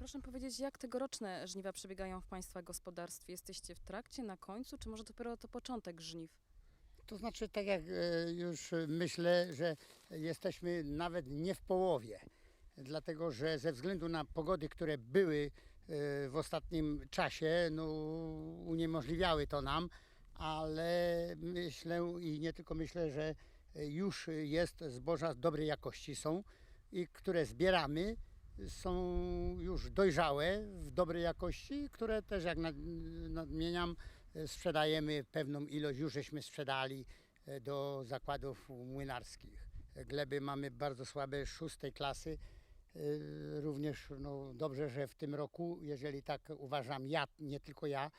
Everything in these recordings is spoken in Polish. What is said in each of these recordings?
proszę powiedzieć, jak tegoroczne żniwa przebiegają w Państwa gospodarstwie? Jesteście w trakcie, na końcu, czy może dopiero to początek żniw? To znaczy, tak jak e, już myślę, że jesteśmy nawet nie w połowie, dlatego że ze względu na pogody, które były e, w ostatnim czasie, no, uniemożliwiały to nam, ale myślę i nie tylko myślę, że już jest zboża dobrej jakości są i które zbieramy są już dojrzałe w dobrej jakości, które też jak nad- nadmieniam e, sprzedajemy pewną ilość, już żeśmy sprzedali e, do zakładów młynarskich. Gleby mamy bardzo słabe, szóstej klasy. E, Również no, dobrze, że w tym roku, jeżeli tak uważam ja, nie tylko ja,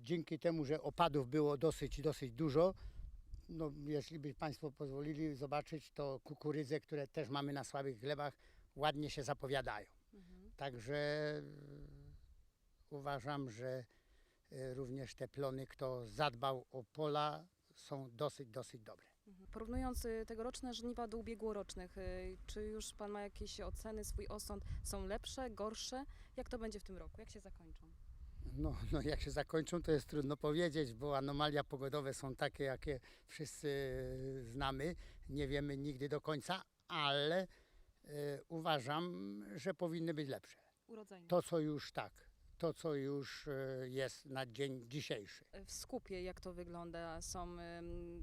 dzięki temu, że opadów było dosyć, dosyć dużo, no, jeśli by Państwo pozwolili zobaczyć, to kukurydze, które też mamy na słabych glebach, ładnie się zapowiadają. Także e, uważam, że e, również te plony, kto zadbał o pola, są dosyć, dosyć dobre. Porównując y, tegoroczne żniwa do ubiegłorocznych, czy już Pan ma jakieś oceny, swój osąd? Są lepsze, gorsze? Jak to będzie w tym roku? Jak się zakończą? No, no jak się zakończą, to jest trudno powiedzieć, bo anomalia pogodowe są takie, jakie wszyscy znamy. Nie wiemy nigdy do końca, ale e, uważam, że powinny być lepsze. Urodzajne. To, co już tak, to, co już e, jest na dzień dzisiejszy. W skupie jak to wygląda? Są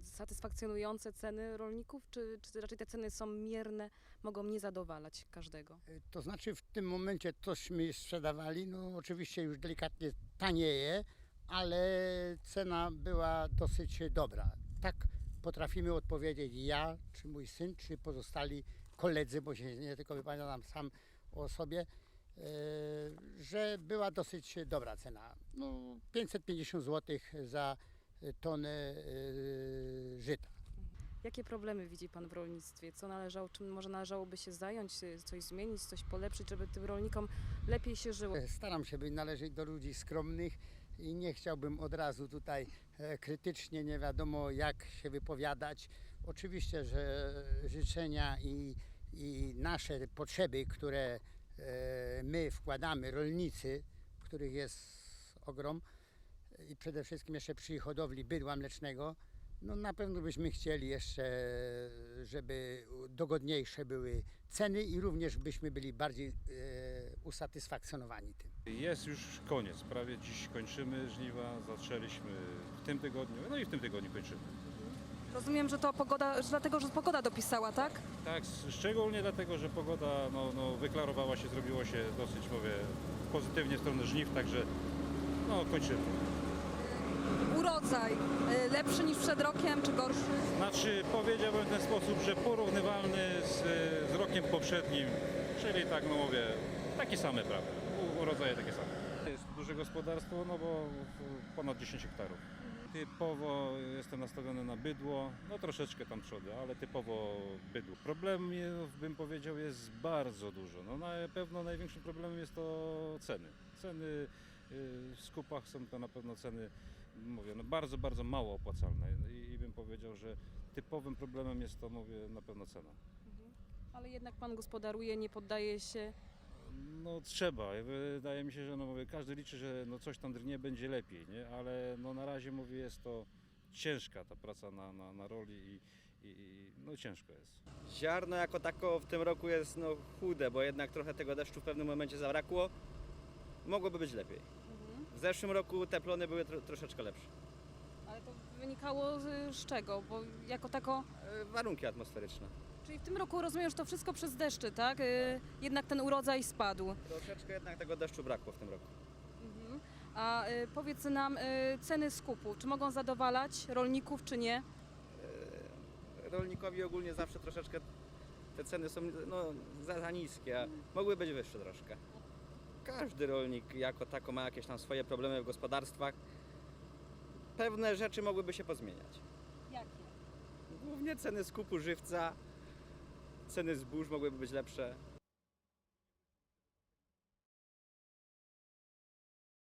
satysfakcjonujące ceny rolników, czy, czy raczej te ceny są mierne, mogą nie zadowalać każdego? E, To znaczy w tym momencie tośmy sprzedawali, no oczywiście już delikatnie tanieje, ale cena była dosyć dobra. Tak potrafimy odpowiedzieć ja, czy mój syn, czy pozostali koledzy, bo się nie tylko wypowiadam sam o sobie, e, że była dosyć dobra cena. No 550 zł za tonę e, żyta. Jakie problemy widzi Pan w rolnictwie? Co należało, czym może należałoby się zająć, y, coś zmienić, coś polepszyć, żeby tym rolnikom lepiej się żyło? Staram się być należeć do ludzi skromnych i nie chciałbym od razu tutaj e, krytycznie, nie wiadomo jak się wypowiadać. Oczywiście, że życzenia i, i nasze potrzeby, które e, my wkładamy, rolnicy, których jest ogrom i przede wszystkim jeszcze przy hodowli bydła mlecznego, no na pewno byśmy chcieli jeszcze, żeby dogodniejsze były ceny i również byśmy byli bardziej e, usatysfakcjonowani tym. Jest już koniec, prawie dziś kończymy żniwa, zaczęliśmy w tym tygodniu, no i w tym tygodniu kończymy. Rozumiem, że to pogoda, że dlatego, że pogoda dopisała, tak? Tak, szczególnie dlatego, że pogoda no, no, wyklarowała się, zrobiło się dosyć, mówię, pozytywnie w stronę żniw, także no kończymy. Urodzaj y, lepszy niż przed rokiem, czy gorszy? Znaczy powiedziałbym w ten sposób, że porównywalny z, z rokiem poprzednim, czyli tak no mówię, takie same prawie, u- urodzaje takie same. Jest duże gospodarstwo, no bo ponad 10 hektarów. Typowo jestem nastawiony na bydło, no troszeczkę tam trzody, ale typowo bydło. Problemów bym powiedział jest bardzo dużo. No na pewno największym problemem jest to ceny. Ceny y, w skupach są to na pewno ceny, mówię, no bardzo, bardzo mało opłacalne I, i bym powiedział, że typowym problemem jest to, mówię, na pewno cena. Ale jednak Pan gospodaruje, nie poddaje się. No trzeba. Wydaje mi się, że no mówię, każdy liczy, że no coś tam drgnie będzie lepiej, nie? ale no na razie mówię, jest to ciężka ta praca na, na, na roli i, i, i no ciężko jest. Ziarno jako tako w tym roku jest no, chude, bo jednak trochę tego deszczu w pewnym momencie zabrakło. Mogłoby być lepiej. W zeszłym roku te plony były tro, troszeczkę lepsze. Ale to wynikało z, z czego? Bo jako tako... E, Warunki atmosferyczne. Czyli w tym roku rozumiem, że to wszystko przez deszcze, tak? Y, jednak ten urodzaj spadł. Troszeczkę jednak tego deszczu brakło w tym roku. A y, powiedz nam, y, ceny skupu, czy mogą zadowalać rolników, czy nie? Rolnikowi ogólnie zawsze troszeczkę te ceny są no, za, za niskie, a mogły być wyższe troszkę. Każdy rolnik jako tako ma jakieś tam swoje problemy w gospodarstwach. Pewne rzeczy mogłyby się pozmieniać. Jakie? Głównie ceny skupu żywca, ceny zbóż mogłyby być lepsze.